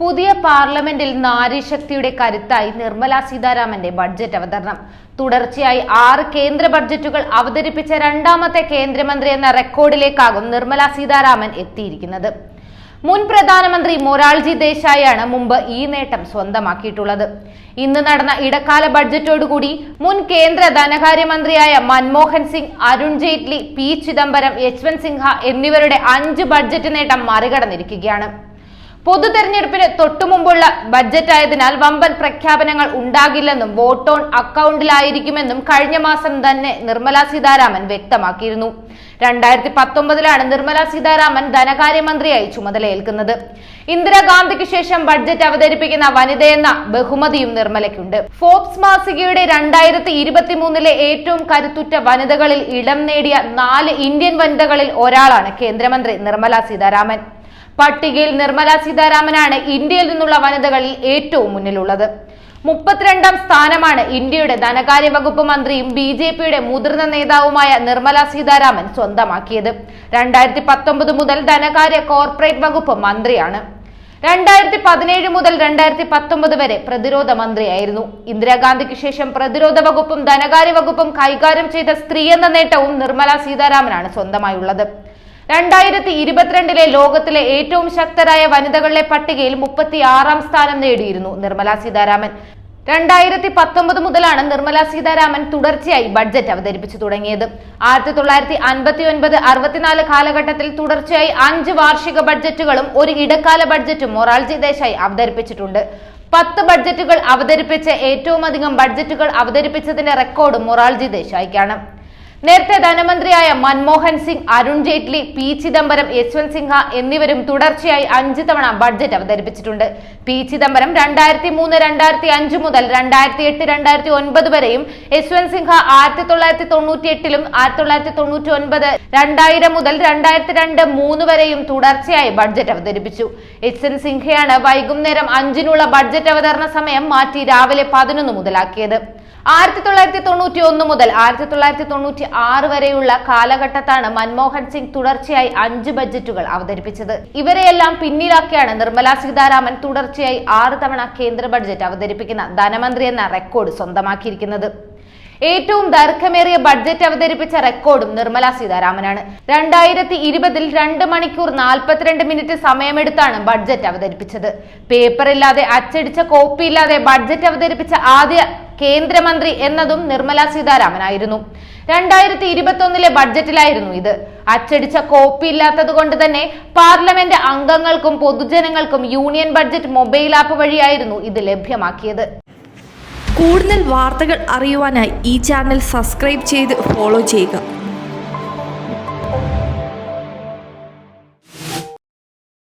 പുതിയ പാർലമെന്റിൽ നാരീശക്തിയുടെ കരുത്തായി നിർമ്മല സീതാരാമന്റെ ബഡ്ജറ്റ് അവതരണം. തുടർച്ചയായി ആറ് കേന്ദ്ര ബഡ്ജറ്റുകൾ അവതരിപ്പിച്ച രണ്ടാമത്തെ കേന്ദ്രമന്ത്രി എന്ന റെക്കോർഡിലേക്കാകും നിർമ്മല സീതാരാമൻ എത്തിയിരിക്കുന്നത്. മുൻ പ്രധാനമന്ത്രി മൊറാൾജി ദേശായിയാണ് മുമ്പ് ഈ നേട്ടം സ്വന്തമാക്കിയിട്ടുള്ളത്. ഇന്ന് നടന്ന ഇടക്കാല ബഡ്ജറ്റോടുകൂടി മുൻ കേന്ദ്ര ധനകാര്യമന്ത്രിയായ മൻമോഹൻ സിംഗ് അരുൺ ജെയ്റ്റ്ലി പി ചിദംബരം യശ്വന്ത് സിൻഹ എന്നിവരുടെ അഞ്ച് ബഡ്ജറ്റ് നേട്ടം മറികടന്നിരിക്കുകയാണ്. പൊതു തെരഞ്ഞെടുപ്പിന് തൊട്ടുമുമ്പുള്ള ബഡ്ജറ്റ് ആയതിനാൽ വമ്പൻ പ്രഖ്യാപനങ്ങൾ ഉണ്ടാകില്ലെന്നും വോട്ട് ഓൺ അക്കൗണ്ടിലായിരിക്കുമെന്നും കഴിഞ്ഞ മാസം തന്നെ നിർമ്മല സീതാരാമൻ വ്യക്തമാക്കിയിരുന്നു. രണ്ടായിരത്തി പത്തൊമ്പതിലാണ് നിർമ്മല സീതാരാമൻ ധനകാര്യമന്ത്രിയായി ചുമതലയേൽക്കുന്നത്. ഇന്ദിരാഗാന്ധിക്ക് ശേഷം ബഡ്ജറ്റ് അവതരിപ്പിക്കുന്ന വനിതയെന്ന ബഹുമതിയും നിർമ്മലയ്ക്കുണ്ട്. ഫോബ്സ് മാസികയുടെ രണ്ടായിരത്തി ഇരുപത്തി മൂന്നിലെ ഏറ്റവും കരുത്തുറ്റ വനിതകളിൽ ഇടം നേടിയ നാല് ഇന്ത്യൻ വനിതകളിൽ ഒരാളാണ് കേന്ദ്രമന്ത്രി നിർമ്മല സീതാരാമൻ. പട്ടികയിൽ നിർമ്മല സീതാരാമനാണ് ഇന്ത്യയിൽ നിന്നുള്ള വനിതകളിൽ ഏറ്റവും മുന്നിലുള്ളത്. മുപ്പത്തിരണ്ടാം സ്ഥാനമാണ് ഇന്ത്യയുടെ ധനകാര്യ വകുപ്പ് മന്ത്രിയും ബി ജെ പിയുടെ മുതിർന്ന നേതാവുമായ നിർമ്മല സീതാരാമൻ സ്വന്തമാക്കിയത്. രണ്ടായിരത്തി പത്തൊമ്പത് മുതൽ ധനകാര്യ കോർപ്പറേറ്റ് വകുപ്പ് മന്ത്രിയാണ്. രണ്ടായിരത്തി പതിനേഴ് മുതൽ രണ്ടായിരത്തി പത്തൊമ്പത് വരെ പ്രതിരോധ മന്ത്രിയായിരുന്നു. ഇന്ദിരാഗാന്ധിക്ക് ശേഷം പ്രതിരോധ വകുപ്പും ധനകാര്യ വകുപ്പും കൈകാര്യം ചെയ്ത സ്ത്രീ എന്ന നേട്ടവും നിർമ്മല സീതാരാമനാണ് സ്വന്തമായുള്ളത്. രണ്ടായിരത്തി ഇരുപത്തിരണ്ടിലെ ലോകത്തിലെ ഏറ്റവും ശക്തരായ വനിതകളുടെ പട്ടികയിൽ മുപ്പത്തി ആറാം സ്ഥാനം നേടിയിരുന്നു നിർമ്മല സീതാരാമൻ. രണ്ടായിരത്തി പത്തൊമ്പത് മുതലാണ് നിർമ്മല സീതാരാമൻ തുടർച്ചയായി ബഡ്ജറ്റ് അവതരിപ്പിച്ചു തുടങ്ങിയത്. ആയിരത്തി തൊള്ളായിരത്തി അൻപത്തി ഒൻപത് അറുപത്തിനാല് കാലഘട്ടത്തിൽ തുടർച്ചയായി അഞ്ച് വാർഷിക ബഡ്ജറ്റുകളും ഒരു ഇടക്കാല ബഡ്ജറ്റും മൊറാൾജി ദേശായി അവതരിപ്പിച്ചിട്ടുണ്ട്. പത്ത് ബഡ്ജറ്റുകൾ അവതരിപ്പിച്ച ഏറ്റവും അധികം ബഡ്ജറ്റുകൾ അവതരിപ്പിച്ചതിന്റെ റെക്കോർഡ് മൊറാൾജി ദേശായിക്കാണ്. നേരത്തെ ധനമന്ത്രിയായ മൻമോഹൻ സിംഗ് അരുൺ ജെയ്റ്റ്ലി പി ചിദംബരം യശ്വന്ത് സിൻഹ എന്നിവരും തുടർച്ചയായി അഞ്ച് തവണ ബഡ്ജറ്റ് അവതരിപ്പിച്ചിട്ടുണ്ട്. പി ചിദംബരം രണ്ടായിരത്തി മൂന്ന് രണ്ടായിരത്തി അഞ്ച് മുതൽ രണ്ടായിരത്തി എട്ട് രണ്ടായിരത്തി ഒൻപത് വരെയും യശ്വന്ത് സിൻഹ ആയിരത്തി തൊള്ളായിരത്തി തൊണ്ണൂറ്റി എട്ടിലും ആയിരത്തി തൊള്ളായിരത്തി തൊണ്ണൂറ്റി ഒൻപത് രണ്ടായിരം മുതൽ രണ്ടായിരത്തി രണ്ട് മൂന്ന് വരെയും തുടർച്ചയായി ബഡ്ജറ്റ് അവതരിപ്പിച്ചു. യശ്വന്ത് സിൻഹയാണ് വൈകുന്നേരം അഞ്ചിനുള്ള ബഡ്ജറ്റ് അവതരണ സമയം മാറ്റി രാവിലെ പതിനൊന്ന് മുതലാക്കിയത്. ആയിരത്തി തൊള്ളായിരത്തി തൊണ്ണൂറ്റി ഒന്ന് മുതൽ ആയിരത്തി തൊള്ളായിരത്തി തൊണ്ണൂറ്റി ആറ് വരെയുള്ള കാലഘട്ടത്താണ് മൻമോഹൻ സിംഗ് തുടർച്ചയായി അഞ്ച് ബജറ്റുകൾ അവതരിപ്പിച്ചത്. ഇവരെയെല്ലാം പിന്നിലാക്കിയാണ് നിർമ്മല സീതാരാമൻ തുടർച്ചയായി ആറ് തവണ കേന്ദ്ര ബഡ്ജറ്റ് അവതരിപ്പിക്കുന്ന ധനമന്ത്രി എന്ന റെക്കോർഡ് സ്വന്തമാക്കിയിരിക്കുന്നത്. ഏറ്റവും ദൈർഘ്യമേറിയ ബഡ്ജറ്റ് അവതരിപ്പിച്ച റെക്കോർഡും നിർമ്മല സീതാരാമനാണ്. രണ്ടായിരത്തി ഇരുപതിൽ രണ്ട് മണിക്കൂർ നാൽപ്പത്തിരണ്ട് മിനിറ്റ് സമയമെടുത്താണ് ബഡ്ജറ്റ് അവതരിപ്പിച്ചത്. പേപ്പറില്ലാതെ അച്ചടിച്ച കോപ്പി ഇല്ലാതെ ബഡ്ജറ്റ് അവതരിപ്പിച്ച ആദ്യ കേന്ദ്രമന്ത്രി എന്നതും നിർമ്മല സീതാരാമനായിരുന്നു. രണ്ടായിരത്തി ഇരുപത്തി ഒന്നിലെ ബഡ്ജറ്റിലായിരുന്നു ഇത്. അച്ചടിച്ച കോപ്പി ഇല്ലാത്തത് കൊണ്ട് തന്നെ പാർലമെന്റ് അംഗങ്ങൾക്കും പൊതുജനങ്ങൾക്കും യൂണിയൻ ബഡ്ജറ്റ് മൊബൈൽ ആപ്പ് വഴിയായിരുന്നു ഇത് ലഭ്യമാക്കിയത്. കൂടുതൽ വാർത്തകൾ അറിയുവാനായി ഈ ചാനൽ സബ്സ്ക്രൈബ് ചെയ്ത് ഫോളോ ചെയ്യുക.